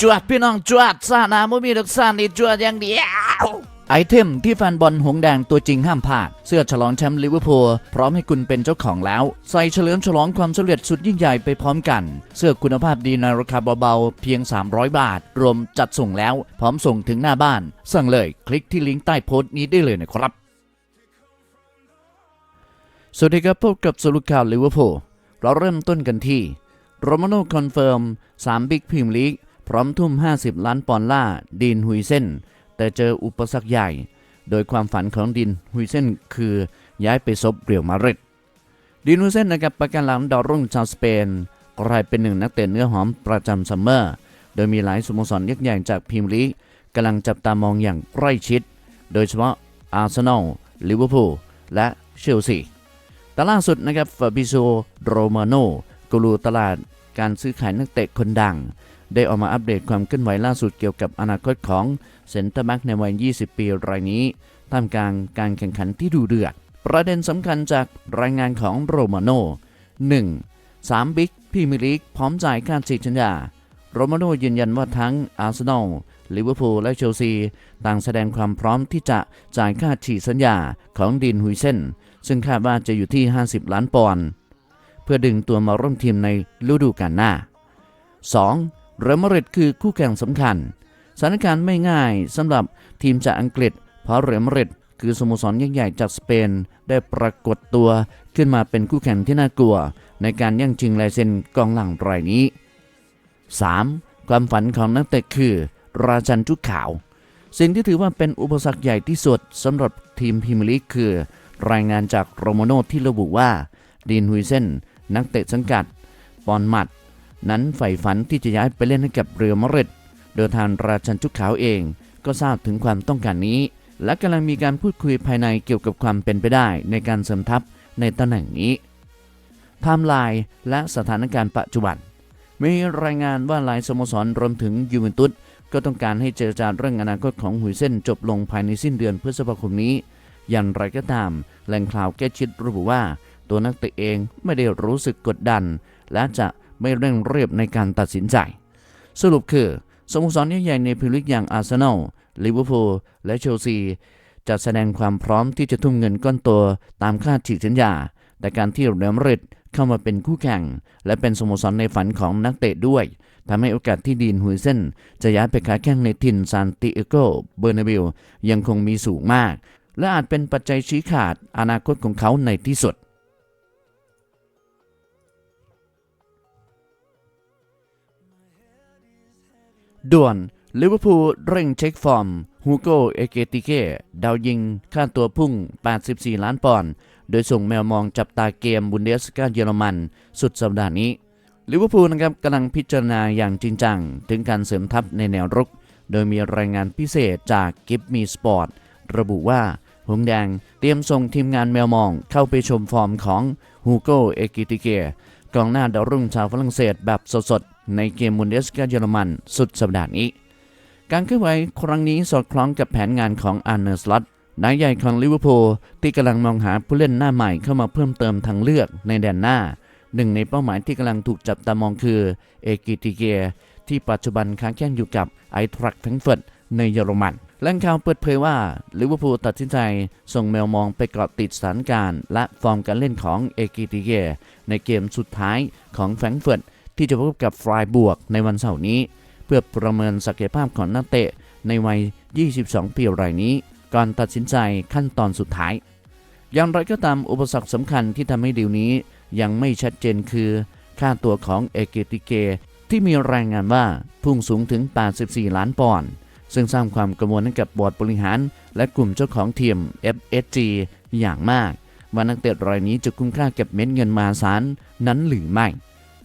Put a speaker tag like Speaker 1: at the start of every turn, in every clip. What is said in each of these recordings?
Speaker 1: จวดพี่น้องจวดซานาไม่มีดอกซานี่จวดอย่างเดียวไอเทมที่แฟนบอลหงแดงตัวจริงห้ามพลาด เสื้อฉลองแชมป์ลิเวอร์พูลพร้อมให้คุณเป็นเจ้าของแล้ว ใส่เฉลิมฉลองความสำเร็จสุดยิ่งใหญ่ไปพร้อมกัน เสื้อคุณภาพดีในราคาเบาๆ เพียง 300 บาท รวมจัดส่งแล้ว พร้อมส่งถึงหน้าบ้าน สั่งเลยคลิกที่ลิงก์ใต้โพสต์นี้ได้เลยนะครับ สวัสดีครับพบกับสรุปข่าวลิเวอร์พูลเราเริ่มต้นกันที่โรมาโน่คอนเฟิร์ม3บิ๊กพรีเมียร์ลีก พร้อมทุ่ม 50 ล้านปอนด์ล่าดีนฮุยเซนแต่เจออุปสรรคใหญ่ โดยความฝันของดินฮุยเซนคือย้ายไปซบเรียวมาริดดินฮุยเซนนะครับประกันหลังดาวรุ่งชาวสเปนกลายเป็นหนึ่งนักเตะเนื้อหอมประจำซัมเมอร์ โดยมีหลายสโมสรยักษ์ใหญ่จากพรีเมียร์ลีกกำลังจับตามองอย่างใกล้ชิด โดยเฉพาะอาร์เซนอลลิเวอร์พูลและเชลซีแต่ล่าสุดนะครับฟาบิโซโรมาโนกูรูตลาดการซื้อขายนักเตะคนดัง ได้ออกมาอัปเดตความเคลื่อนไหวล่าสุดเกี่ยวกับอนาคตของเซนเตอร์แบ็กในวัย 20 ปีรายนี้ท่ามกลางการแข่งขันที่ดูเดือด ประเด็นสำคัญจากรายงานของโรมาโน่ 1. 3 บิ๊กพีมียร์ลีกพร้อมจ่ายค่าฉีดสัญญา โรมาโน่ยืนยันว่าทั้งอาร์เซนอลลิเวอร์พูลและเชลซี ต่างแสดงความพร้อมที่จะจ่ายค่าฉีดสัญญาของดินฮุยเซนซึ่งคาดว่าจะอยู่ที่ 50 ล้านปอนด์เพื่อดึงตัวมาร่วมทีมในฤดูกาลหน้า 2. เรอัลมาดริดคือคู่แข่งสำคัญสถานการณ์ไม่ง่ายสำหรับทีมจากอังกฤษ เพราะเรอัลมาดริดคือสโมสรยักษ์ใหญ่จากสเปน ได้ปรากฏตัวขึ้นมาเป็นคู่แข่งที่น่ากลัว ในการแย่งชิงลายเซ็นกองหลังรายนี้ 3. ความฝันของนักเตะคือ ราชันชุดขาว สิ่งที่ถือว่าเป็นอุปสรรคใหญ่ที่สุดสำหรับทีมพรีเมียร์ลีกคือ รายงานจากโรโมโนที่ระบุว่าดีนฮุยเซนนักเตะสังกัด ปอนมัด นั้นใฝ่ฝันที่จะย้ายไปเล่นให้กับเรือมาดริดโดยทางราชันชุดขาวเอง ก็ทราบถึงความต้องการนี้ และกำลังมีการพูดคุยภายในเกี่ยวกับความเป็นไปได้ในการเสริมทัพในตำแหน่งนี้ไทม์ไลน์และสถานการณ์ปัจจุบัน มีรายงานว่าหลายสโมสรรวมถึงยูเวนตุสก็ต้องการให้เจรจาเรื่องอนาคตของหุยเส้นจบลงภายในสิ้นเดือนพฤษภาคมนี้ อย่างไรก็ตาม แหล่งข่าวแก้ชิดระบุว่า ตัวนักเตะเองไม่ได้รู้สึกกดดัน และจะ ไม่เร่งรีบในการตัดสินใจ สรุปคือสโมสรใหญ่ในพรีเมียร์ลีกอย่างอาร์เซนอล ลิเวอร์พูล และเชลซี จะแสดงความพร้อมที่จะทุ่มเงินก้อนโตตามค่าฉีกสัญญา แต่การที่เรอัลมาดริดเข้ามาเป็นคู่แข่ง และเป็นสโมสรในฝันของนักเตะด้วยทำให้โอกาสที่ดีนฮุยเซนจะย้ายไปค้าแข่งในถิ่นซานติเอโกเบอร์นาบิลยังคงมีสูงมาก และอาจเป็นปัจจัยชี้ขาดอนาคตของเขาในที่สุด ด่วนลิเวอร์พูลเร่งเช็คฟอร์มฮูโกเอเกติเกดาวยิงค่าตัวพุ่ง 84 ล้านปอนด์โดยส่งแมวมองจับตาเกมบุนเดสกาเยอรมัน สุดสัปดาห์นี้ลิเวอร์พูลนะครับกำลังพิจารณาอย่างจริงจัง ถึงการเสริมทัพในแนวรุก โดยมีรายงานพิเศษจากกิฟมีสปอร์ตระบุว่าหงแดงเตรียมส่งทีมงานแมวมองเข้าไปชมฟอร์มของฮูโกเอกิติเกกองหน้าดาวรุ่งชาวฝรั่งเศสแบบสดๆ ในเกมบุนเดสกาเยอรมันสุดสัปดาห์นี้ การเคลื่อนไหวครั้งนี้สอดคล้องกับแผนงานของอาร์เนอร์สล็อตนายใหญ่ของลิเวอร์พูลที่กำลังมองหาผู้เล่นหน้าใหม่เข้ามาเพิ่มเติมทางเลือกในแดนหน้า หนึ่งในเป้าหมายที่กำลังถูกจับตามองคือเอกิติเกียที่ปัจจุบันค้างแข่งอยู่กับไอทรักแฟงเฟิร์ตในเยอรมันแหล่งข่าวเปิดเผยว่าลิเวอร์พูลตัดสินใจ ส่งแมวมองไปเกาะติดสถานการณ์ และฟอร์มการเล่นของเอกิติเกในเกมสุดท้ายของแฟรงเฟิร์ต ที่จะพบกับฟรายบวกในวันเสาร์นี้ เพื่อประเมินศักยภาพของนักเตะในวัย 22 ปีรายนี้ ก่อนตัดสินใจขั้นตอนสุดท้าย อย่างไรก็ตามอุปสรรคสำคัญที่ทำให้ดีลนี้ยังไม่ชัดเจนคือ ค่าตัวของเอเกติเก ที่มีรายงานว่าพุ่งสูงถึง 84 ล้านปอนด์ซึ่งสร้างความกังวลให้กับบอร์ดบริหาร และกลุ่มเจ้าของทีม FSG อย่างมากว่านักเตะรายนี้จะคุ้มค่าเก็บเม็ดเงินมาศาลนั้นหรือไม่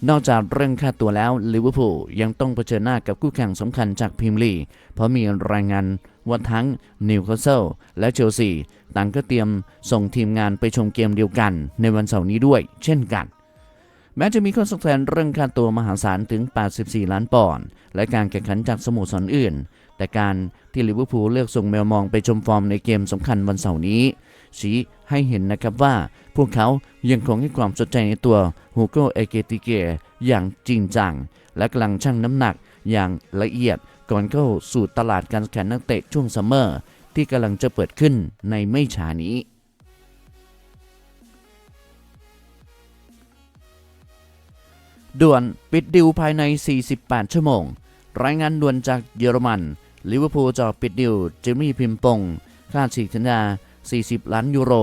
Speaker 1: นอกจากเรื่องค่าตัวแล้วลิเวอร์พูลยังต้องเผชิญหน้ากับคู่แข่งสำคัญจากพรีเมียร์ลีกเพราะมีรายงานว่าทั้งนิวคาสเซิลและเชลซีต่างก็เตรียมส่งทีมงานไปชมเกมเดียวกัน ในวันเสาร์นี้ด้วย เช่นกัน แม้จะมีข้อสงสัยเรื่องค่าตัวมหาศาลถึง 84 ล้านปอนด์และการแข่งขันจากสโมสรอื่น แต่การที่ลิเวอร์พูลเลือกส่งแมวมองไปชมฟอร์มในเกมสำคัญวันเสาร์นี้ ชี้ให้เห็นนะครับว่า พวกเขายังคงให้ความสนใจในตัวฮูโกเอเกติเกอย่างจริงจัง และกำลังชั่งน้ำหนักอย่างละเอียดก่อนเข้าสู่ตลาดการแข่งนักเตะช่วงซัมเมอร์ที่กำลังจะเปิดขึ้นในไม่ช้านี้ด่วนปิดดิวภายใน 48 ชั่วโมง รายงานด่วนจากเยอรมัน ลิเวอร์พูลจะปิดดิวจิมมี่พิมปงค่าฉีกสัญญา 40 ล้านยูโร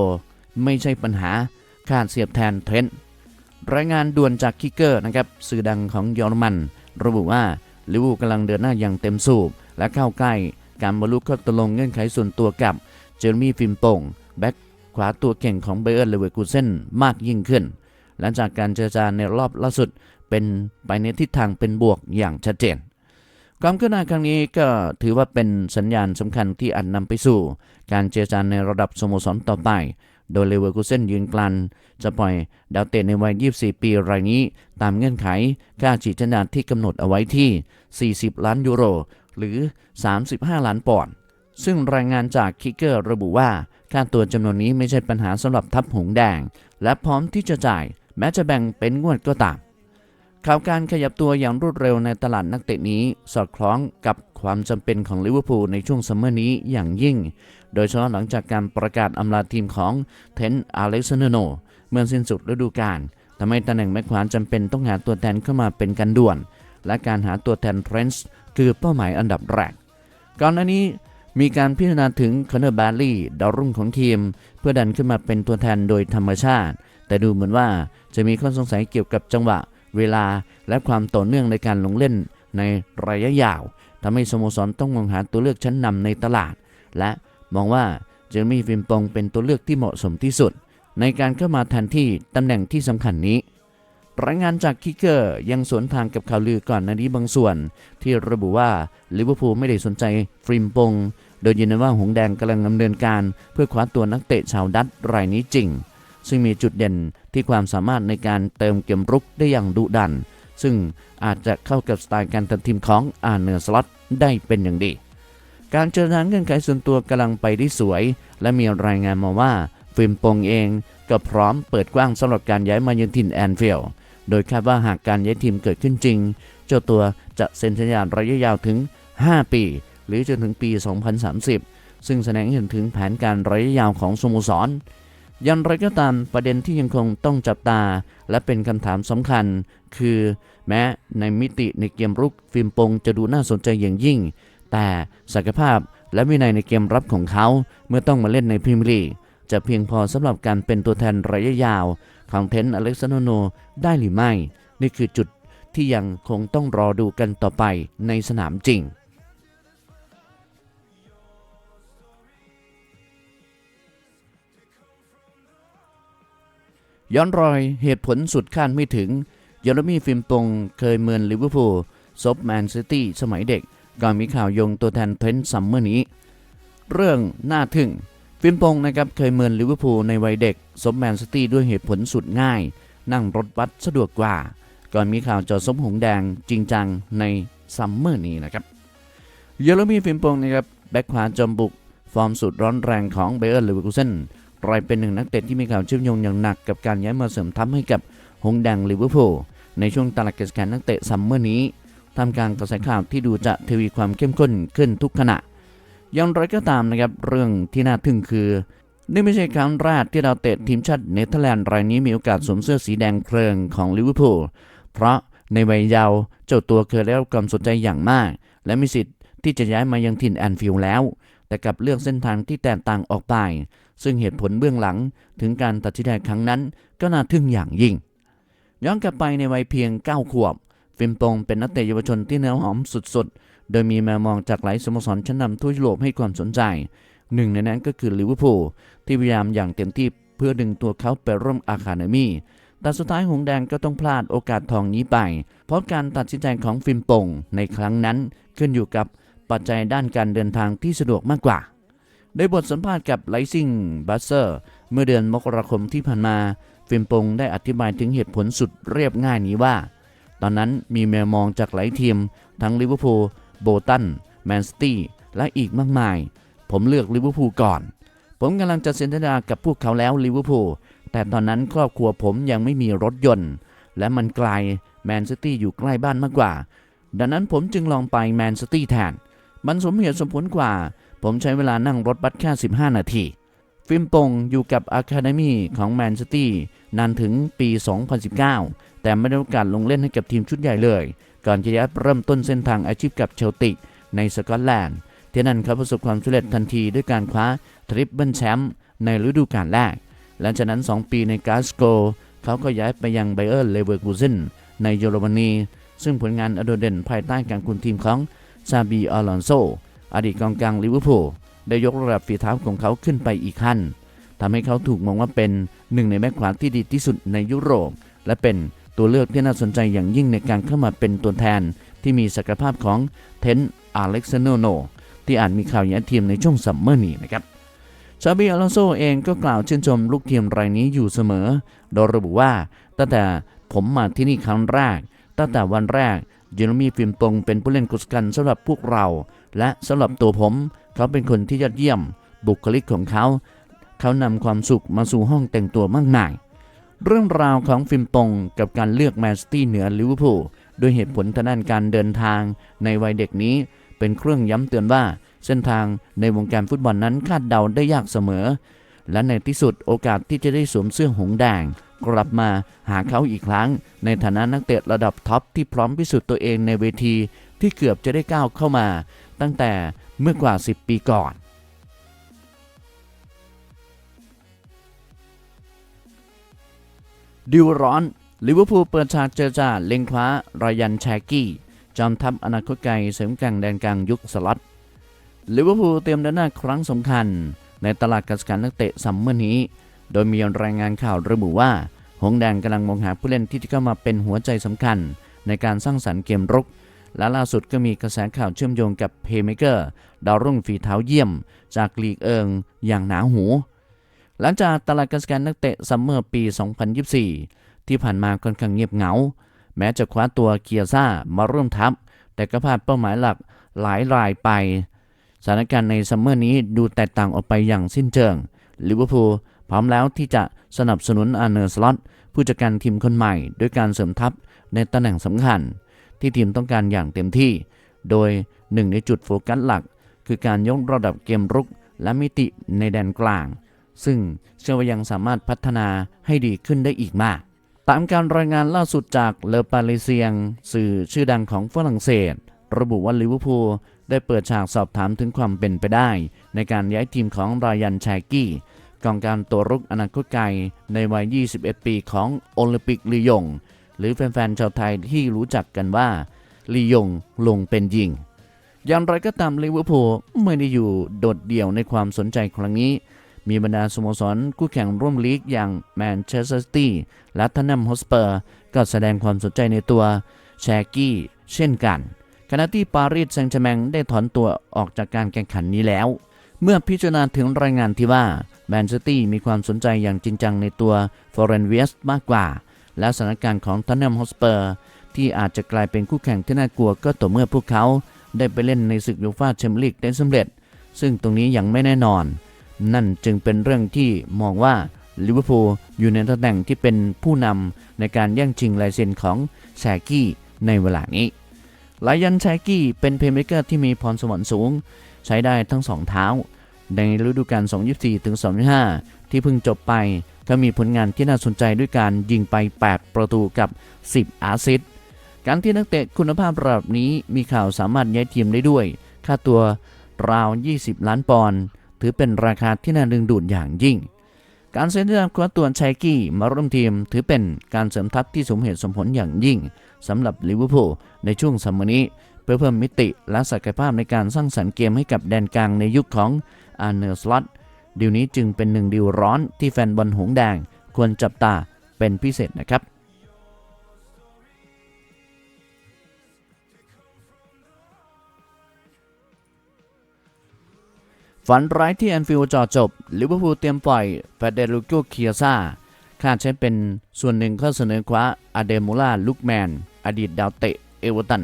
Speaker 1: ไม่ใช่ปัญหาค่าเสียบแทนเทรนต์รายงานด่วนจากคิกเกอร์นะครับสื่อดังของเยอรมัน ระบุว่าลิเวอร์พูลกำลังเดินหน้าอย่างเต็มสูบ และเข้าใกล้การบรรลุข้อตกลงเงื่อนไขส่วนตัวกับเจอร์มี่ฟิมปงแบ็คขวาตัวเก่งของเบเออร์เลเวอร์คูเซนมากยิ่งขึ้น หลังจากการเจรจาในรอบล่าสุดเป็นไปในทิศทางเป็นบวกอย่างชัดเจน ความคืบหน้าครั้งนี้ก็ถือว่าเป็นสัญญาณสำคัญที่อาจนำไปสู่ การเจรจาในระดับสโมสรต่อไป โดยเลเวอร์คูเซนยืนกลัน จะปล่อยดาวเตะในวัย 24 ปีรายนี้ ตามเงื่อนไขค่าฉีดสัญญาที่กำหนดเอาไว้ที่ 40 ล้านยูโร หรือ 35 ล้านปอนด์ซึ่งรายงานจากคิกเกอร์ระบุว่า ค่าตัวจำนวนนี้ไม่ใช่ปัญหาสำหรับทัพหงแดง และพร้อมที่จะจ่าย แม้จะแบ่งเป็นงวดก็ตาม ข่าวการขยับตัวอย่างรวดเร็วในตลาดนักเตะนี้สอดคล้องกับความจำเป็นของลิเวอร์พูลในช่วงซัมเมอร์นี้อย่างยิ่ง โดยเฉพาะหลังจากการประกาศอำลาทีมของเทนอาเล็กซานโนเมื่อสิ้นสุดฤดูกาลทำให้ตำแหน่งแม็กควานจำเป็นต้องหาตัวแทนเข้ามาเป็นกันด่วน และการหาตัวแทนเทรนส์คือเป้าหมายอันดับแรก ก่อนหน้านี้มีการพิจารณาถึงคอนเนอร์บาร์ลี่ดาวรุ่งของทีม เพื่อดันขึ้นมาเป็นตัวแทนโดยธรรมชาติ แต่ดูเหมือนว่าจะมีข้อสงสัยเกี่ยวกับจังหวะ เวลาและความต่อเนื่องในการลงเล่นในระยะยาวทำให้สโมสรต้องมองหาตัวเลือกชั้นนำในตลาด และมองว่าเจอร์มี่ฟิมปงเป็นตัวเลือกที่เหมาะสมที่สุด ในการเข้ามาแทนที่ตำแหน่งที่สำคัญนี้รายงานจากคิกเกอร์ยังสวนทางกับข่าวลือก่อนหน้านี้บางส่วน ที่ระบุว่าลิเวอร์พูลไม่ได้สนใจฟริมปง โดยยืนยันว่าหงแดงกำลังดำเนินการ เพื่อคว้าตัวนักเตะชาวดัตรายนี้จริง ซึ่งมีจุดเด่นที่ความสามารถในการเติมเกมรุกได้อย่างดุดัน ซึ่งอาจจะเข้ากับสไตล์การทำทีมของอาเนอร์สล็อตได้เป็นอย่างดี การเจรจาเงื่อนไขส่วนตัวกำลังไปได้สวย และมีรายงานมาว่าฟิล์มปงเองก็พร้อมเปิดกว้างสำหรับการย้ายมาเยือนถิ่นแอนฟิลด์โดยคาดว่าหากการย้ายทีมเกิดขึ้นจริง เจ้าตัวจะเซ็นสัญญาระยะยาวถึง 5 ปี หรือจนถึงปี 2030 ซึ่งแสดงเห็นถึงแผนการระยะยาวของสโมสร อย่างไรก็ตามประเด็นที่ยังคงต้องจับตา และเป็นคำถามสำคัญ คือ แม้ในมิติในเกมรุกฟิล์มปงจะดูน่าสนใจอย่างยิ่ง แต่ศักยภาพและวินัยในเกมรับของเขา เมื่อต้องมาเล่นในพรีเมียร์ลีกจะเพียงพอสำหรับการเป็นตัวแทนระยะยาวของเทนอเล็กซานโนได้หรือไม่ นี่คือจุดที่ยังคงต้องรอดูกันต่อไปในสนามจริง ย้อนรอยเหตุผลสุดคาดไม่ถึง เยอรมีฟิมปงเคยเมือนลิเวอร์พูลซบแมนซิตี้สมัยเด็กก่อนมีข่าวโยงตัวแทนเทรนต์ซัมเมอร์นี้ เรื่องน่าทึ่ง ฟิมปงนะครับเคยเมือนลิเวอร์พูลในวัยเด็กซบแมนซิตี้ด้วยเหตุผลสุดง่าย นั่งรถบัสสะดวกกว่า ก่อนมีข่าวจอซบหงแดงจริงจังในซัมเมอร์นี้นะครับเยอรมีฟิมปงนะครับแบ็คขวาจอมบุกฟอร์มสุดร้อนแรงของเบเออร์เลเวอร์คูเซน กลายเป็นหนึ่งนักเตะที่มีข่าวเชื่อมโยงอย่างหนักกับการย้ายมาเสริมทัพให้กับหงแดงลิเวอร์พูลในช่วงตลาดเกสแกนนักเตะซัมเมอร์นี้ทำการกระแสข่าวที่ดูจะทวีความเข้มข้นขึ้นทุกขณะอย่างไรก็ตามนะครับ เรื่องที่น่าทึ่งคือ นี่ไม่ใช่ครั้งแรกที่ดาวเตะทีมชาติเนเธอร์แลนด์รายนี้มีโอกาสสวมเสื้อสีแดงเพลิงของลิเวอร์พูลเพราะในวัยเยาว์เจ้าตัวเคยได้รับความสนใจอย่างมาก และมีสิทธิ์ที่จะย้ายมายังถิ่นแอนฟิลด์แล้ว แต่กับเลือกเส้นทางที่แตกต่างออกไป ซึ่งเหตุผลเบื้องหลังถึงการตัดสินใจครั้งนั้นก็น่าทึ่งอย่างยิ่ง ย้อนกลับไปในวัยเพียง 9 ขวบ ฟิมปงเป็นนักเตะเยาวชนที่เนื้อหอมสุดๆ โดยมีแมวมองจากหลายสโมสรชั้นนำทั่วยุโรปให้ความสนใจ หนึ่งในนั้นก็คือลิเวอร์พูลที่พยายามอย่างเต็มที่เพื่อดึงตัวเขาไปร่วมอาคาเดมี่แต่สุดท้ายหงแดงก็ต้องพลาดโอกาสทองนี้ไป เพราะการตัดสินใจของฟิมปงในครั้งนั้นขึ้นอยู่กับ ปัจจัยด้านการเดินทางที่สะดวกมากกว่า โดยบทสัมภาษณ์กับไลซิงบัสเซอร์เมื่อเดือนมกราคมที่ผ่านมา ฟิมปงได้อธิบายถึงเหตุผลสุดเรียบง่ายนี้ว่า ตอนนั้นมีแมวมองจากหลายทีม ทั้งลิเวอร์พูลโบตันแมนซิตี้และอีกมากมาย ผมเลือกลิเวอร์พูลก่อน ผมกำลังจะเซ็นสัญญากับพวกเขาแล้วลิเวอร์พูลแต่ตอนนั้นครอบครัวผมยังไม่มีรถยนต์ และมันไกลแมนซิตี้อยู่ใกล้บ้านมากกว่า ดังนั้นผมจึงลองไปแมนซิตี้แทน มันสมเหตุสมผลกว่า ผมใช้เวลานั่งรถบัสแค่ 15 นาที ฟิล์มปงอยู่กับอะคาเดมีของแมนซิตี้นานถึงปี 2019 แต่ไม่ได้โอกาสลงเล่นให้กับทีมชุดใหญ่เลย ก่อนจะย้ายเริ่มต้นเส้นทางอาชีพกับเชลติกในสกอตแลนด์ที่นั่นเขาประสบความสำเร็จทันทีด้วยการคว้าทริปเบิลแชมป์ในฤดูกาลแรก หลังจากนั้น 2 ปีในกาสโกเขาก็ย้ายไปยังไบเออร์เลเวอร์คูเซนในเยอรมนี ซึ่งผลงานอดดเด่นภายใต้การคุมทีมของ ซาบีอลอนโซอดีตกองกลางลิเวอร์พูลได้ยกระดับฝีเท้าของเขาขึ้นไปอีกขั้นทำให้เขาถูกมองว่าเป็นหนึ่งในแบ็คขวาที่ดีที่สุดในยุโรป และเป็นตัวเลือกที่น่าสนใจอย่างยิ่งในการเข้ามาเป็นตัวแทน ที่มีศักยภาพของเทนอเล็กซานโนที่อาจมีข่าวย้ายทีมในช่วงซัมเมอร์นี้นะครับชาบีอลอนโซเองก็กล่าวชื่นชมลูกทีมรายนี้อยู่เสมอ โดยระบุว่าตั้งแต่ผมมาที่นี่ครั้งแรกตั้งแต่วันแรก เยอรมีฟิล์มตรงเป็นผู้เล่นกุศกันสำหรับพวกเรา และสำหรับตัวผมเขาเป็นคนที่ยอดเยี่ยม บุคลิกของเขา เขานำความสุขมาสู่ห้องแต่งตัวมากมาย เรื่องราวของฟิล์มตรงกับการเลือกแมนซิตี้เหนือลิเวอร์พูลด้วยเหตุผลทางด้านการเดินทางในวัยเด็กนี้เป็นเครื่องย้ำเตือนว่าเส้นทางในวงการฟุตบอลนั้นคาดเดาได้ยากเสมอ และในที่สุดโอกาสที่จะได้สวมเสื้อหงส์แดง กลับมาหาเขาอีกครั้ง ในฐานะนักเตะระดับท็อปที่พร้อมพิสูจน์ตัวเองในเวทีที่เกือบจะได้ก้าวเข้ามา ตั้งแต่เมื่อกว่า 10 ปีก่อนดิวร้อนลิเวอร์พูลเปิดฉากเจรจาเล็งคว้ารยันแชกกี้ จอมทัพอนาคตไกลเสริมกลางแดนกลางยุคสล็อตลิเวอร์พูลเตรียมเดินหน้าครั้งสำคัญ ในตลาดการซื้อนักเตะซัมเมอร์นี้ โดยมีรายงานข่าวระบุว่า หงแดงกำลังมองหาผู้เล่นที่จะเข้ามาเป็นหัวใจสำคัญ ในการสร้างสรรค์เกมรุก และล่าสุดก็มีกระแสข่าวเชื่อมโยงกับเพย์เมเกอร์ดาวรุ่งฝีเท้าเยี่ยม จากลีกเอิงอย่างหนาหู หลังจากตลาดการซื้อนักเตะซัมเมอร์ปี 2024 ที่ผ่านมาค่อนข้างเงียบเหงา แม้จะคว้าตัวเกียร์ซ่ามาร่วมทัพแต่ก็พลาดเป้าหมายหลักหลายรายไป สถานการณ์ในซัมเมอร์นี้ดูแตกต่างออกไปอย่างสิ้นเชิงลิเวอร์พูลพร้อมแล้วที่จะสนับสนุนอาร์เนอร์สล็อตผู้จัดการทีมคนใหม่ด้วยการเสริมทัพในตำแหน่งสำคัญ ที่ทีมต้องการอย่างเต็มที่ โดยหนึ่งในจุดโฟกัสหลัก คือการยกระดับเกมรุกและมิติในแดนกลาง ซึ่งเชื่อว่ายังสามารถพัฒนาให้ดีขึ้นได้อีกมาก ตามการรายงานล่าสุดจากเลอปาเลเซียง สื่อชื่อดังของฝรั่งเศส ระบุว่าลิเวอร์พูล ได้เปิดฉากสอบถามถึงความเป็นไปได้ ในการย้ายทีมของรายันชากี้กองการตัวรุกอนาคตไกลในวัย 21 ปีของโอลิมปิกลียง หรือแฟนๆชาวไทยที่รู้จักกันว่าลียงลงเป็นยิงอย่างไรก็ตามลิเวอร์พูลไม่ได้อยู่โดดเดี่ยวในความสนใจครั้งนี้ มีบรรดาสโมสรคู่แข่งร่วมลีกอย่างแมนเชสเตอร์ซิตี้และทันนัมฮอสเปอร์ ก็แสดงความสนใจในตัวแชกกี้เช่นกัน ขณะที่ปารีสแซงต์แชร์แมงได้ถอนตัวออกจากการแข่งขันนี้แล้ว เมื่อพิจารณาถึงรายงานที่ว่าแมนเชสเตอร์มีความสนใจอย่างจริงจังในตัวฟอร์เรนเวสมากกว่า และสถานการณ์ของทันนัมฮอสเปอร์ที่อาจจะกลายเป็นคู่แข่งที่น่ากลัวก็ต่อเมื่อพวกเขา ได้ไปเล่นในศึกยูฟ่าแชมเปี้ยนลีกได้สำเร็จ ซึ่งตรงนี้ยังไม่แน่นอน นั่นจึงเป็นเรื่องที่มองว่าลิเวอร์พูลอยู่ในตำแหน่งที่เป็นผู้นำในการแย่งชิงลายเซ็นของแชกกี้ในเวลานี้ ลายันแชกกี้เป็นเพลย์เมเกอร์ที่มีพรสวรรค์สูง ใช้ได้ทั้งสองเท้า ในฤดูกาล 2024 ถึง 2025 ที่เพิ่งจบไปเขามีผลงานที่น่าสนใจด้วยการยิงไป 8 ประตูกับ 10 อาซิสต์การที่นักเตะคุณภาพระดับนี้มีข่าวสามารถย้ายทีมได้ด้วย ค่าตัวราว 20 ล้านปอนด์ถือเป็นราคาที่น่าดึงดูดอย่างยิ่ง การเซ็นสัญญาคว้าตัวชัยกี้มาร่วมทีม ถือเป็นการเสริมทัพที่สมเหตุสมผลอย่างยิ่ง สำหรับลิเวอร์พูลในช่วงซัมเมอร์นี้ เพื่อเพิ่มมิติและศักยภาพในการสร้างสรรค์เกมให้กับแดนกลางในยุคของอาร์เนอร์สล็อตดีลนี้จึงเป็นหนึ่งดีลร้อนที่แฟนบอลหงแดงควรจับตาเป็นพิเศษนะครับฝันร้ายที่แอนฟิลด์จอจบลิเวอร์พูลเตรียมปล่อยเฟเดริโกเคียซ่าคาดใช้เป็นส่วนหนึ่งข้อเสนอคว้าอาเดมูล่าลุกแมน อดีตดาวเตะเอเวอร์ตัน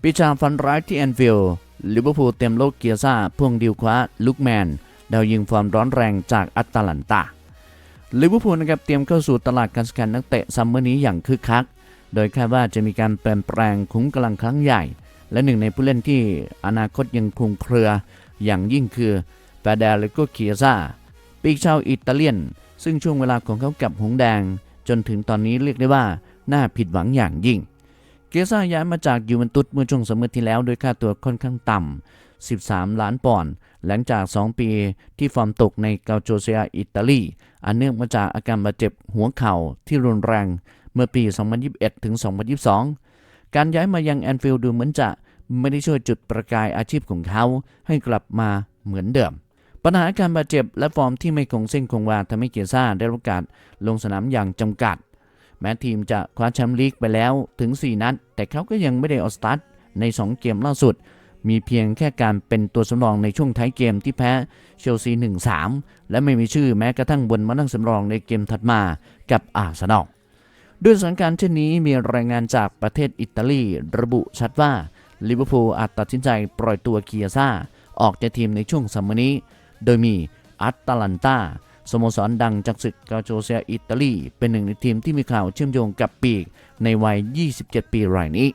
Speaker 1: ปีชาฝันร้ายที่แอนฟิลด์ลิเวอร์พูลเตรียมโลกเกียซ่าพ่วงดิวคว้าลุกแมนดาวยิงฟอร์มร้อนแรงจากอัตแลนตาลิเวอร์พูลนะครับเตรียมเข้าสู่ตลาดการสแกนนักเตะซัมเมอร์นี้อย่างคึกคัก โดยคาดว่าจะมีการเปลี่ยนแปลงขุมกำลังครั้งใหญ่ และหนึ่งในผู้เล่นที่อนาคตยังคลุมเครือ อย่างยิ่งคือแฟเดริโกเคียซาปีกชาวอิตาเลียน ซึ่งช่วงเวลาของเขากับหงแดง จนถึงตอนนี้เรียกได้ว่า น่าผิดหวังอย่างยิ่ง เกซ่าย้ายมาจากยูเวนตุสเมื่อช่วงสมมติที่แล้วโดยค่าตัวค่อนข้างต่ำ 13 ล้านปอนด์ หลังจาก 2 ปีที่ฟอร์มตกในเกาโจเซียอิตาลี อันเนื่องมาจากอาการบาดเจ็บหัวเข่าที่รุนแรงเมื่อปี 2021 ถึง 2022 การย้ายมายังแอนฟิลด์ดูเหมือนจะไม่ได้ช่วยจุดประกายอาชีพของเขาให้กลับมาเหมือนเดิม ปัญหาการบาดเจ็บและฟอร์มที่ไม่คงเส้นคงวาทำให้เกียซ่าได้รับโอกาสลงสนามอย่างจำกัด แม้ทีมจะคว้าแชมป์ลีกไปแล้วถึง 4 นัด แต่เขาก็ยังไม่ได้ออสตาร์ทใน 2 เกมล่าสุด มีเพียงแค่การเป็นตัวสำรองในช่วงท้ายเกมที่แพ้เชลซี 1-3 และไม่มีชื่อแม้กระทั่งบนมานั่งสำรองในเกมถัดมากับอาร์เซนอลด้วยสถานการณ์เช่นนี้มีรายงานจากประเทศอิตาลีระบุชัดว่าลิเวอร์พูลอาจตัดสินใจปล่อยตัวเคียซ่า ออกจากทีมในช่วงซัมมนี้ โดยมีอัตแลนตา สโมสรดังจากศึกกาโจเซียอิตาลีเป็นหนึ่งในทีมที่มีข่าวเชื่อมโยงกับปีกในวัย 27 ปีรายนี้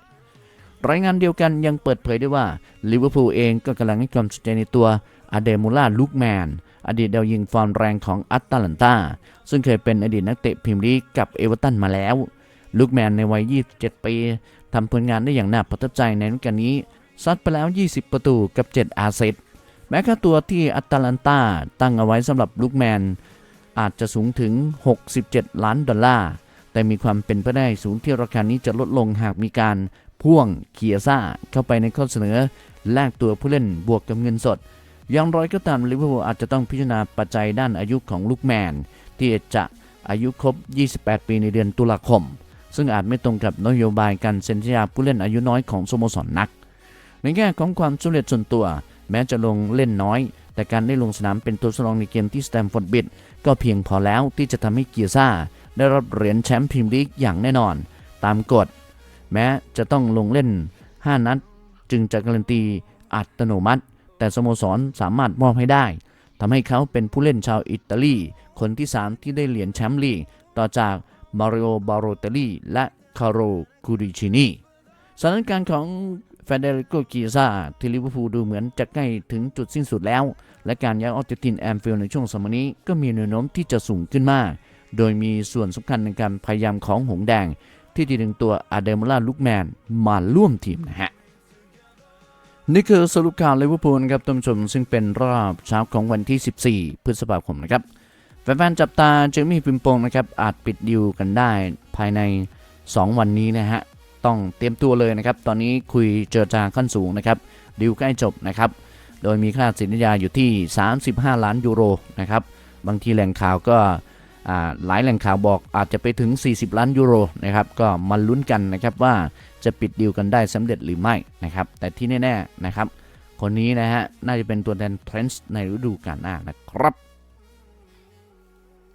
Speaker 1: รายงานเดียวกันยังเปิดเผยด้วยว่าลิเวอร์พูลเองก็กำลังให้ความสนใจในตัวอเดมูล่าลูกแมนอดีตดาวยิงฟอร์มแรงของอัตแลนตาซึ่งเคยเป็นอดีตนักเตะพรีเมียร์ลีกกับเอเวอร์ตันมาแล้ว ลูกแมนในวัย 27 ปีทำผลงานได้อย่างน่าประทับใจในฤดูกาลนี้ซัดไปแล้ว 20 ประตูกับ 7 อาเซต แม้ค่าตัวที่อัตแลนตาตั้งเอาไว้สำหรับลูกแมน อาจจะสูงถึง 67 ล้านดอลลาร์ แต่มีความเป็นไปได้สูงที่ราคานี้จะลดลงหากมีการพ่วงเคียซ่าเข้าไปในข้อเสนอแลกตัวผู้เล่นบวกกับเงินสด อย่างไรก็ตามลิเวอร์พูลอาจจะต้องพิจารณาปัจจัยด้านอายุของลูกแมน ที่จะอายุครบ 28 ปีในเดือนตุลาคม ซึ่งอาจไม่ตรงกับนโยบายการเซ็นสัญญาผู้เล่นอายุน้อยของสโมสรนัก ในแง่ของความสำเร็จส่วนตัว แม้จะลงเล่นน้อย แต่การได้ลงสนามเป็นตัวสำรองในเกมที่สแตมฟอร์ดบิดก็เพียงพอแล้วที่จะทำให้เกียร์ซ่า ได้รับเหรียญแชมป์พรีเมียร์ลีกอย่างแน่นอน ตามกฎ แม้จะต้องลงเล่น 5 นัด จึงจะการันตีอัตโนมัติ แต่สโมสรสามารถมอบให้ได้ทำให้เขาเป็นผู้เล่นชาวอิตาลี คนที่ 3 ที่ได้เหรียญแชมป์ลีก ต่อจากมาริโอบาโรเตลลีและคาโรคูริชินีสถานการณ์ของ ฟเดริโกกีซาที่ลิเวอร์พูลดูเหมือนจะใกล้ถึงจุดสิ้นสุดแล้ว และการย้ายออกจากทีมแอมฟิลในช่วงสมัยนี้ก็มีแนวโน้มที่จะสูงขึ้นมาก โดยมีส่วนสำคัญในการพยายามของหงแดง ที่จะดึงตัวอาเดมล่าลูกแมนมาร่วมทีมนะฮะนี่คือสรุปข่าวลิเวอร์พูลนะครับท่านผู้ชมซึ่งเป็นรอบเช้าของวันที่ 14 พฤษภาคมนะครับแฟนๆจับตาเจมี่ปิมปงนะครับอาจปิดดิวกันได้ภายใน 2 วันนี้นะฮะ ต้องเตรียมตัวเลยนะครับ ตอนนี้คุยเจรจาขั้นสูงนะครับดิวใกล้จบนะครับ โดยมีค่าสินสัญญาอยู่ที่ 35 ล้านยูโรนะครับ บางทีแหล่งข่าวก็หลายแหล่งข่าวบอกอาจจะไปถึง 40 ล้านยูโรนะครับ ก็มาลุ้นกันนะครับว่าจะปิดดีลกันได้สำเร็จหรือไม่นะครับ แต่ที่แน่ๆนะครับ คนนี้นะฮะน่าจะเป็นตัวแทนเทรนส์ในฤดูกาลหน้านะครับ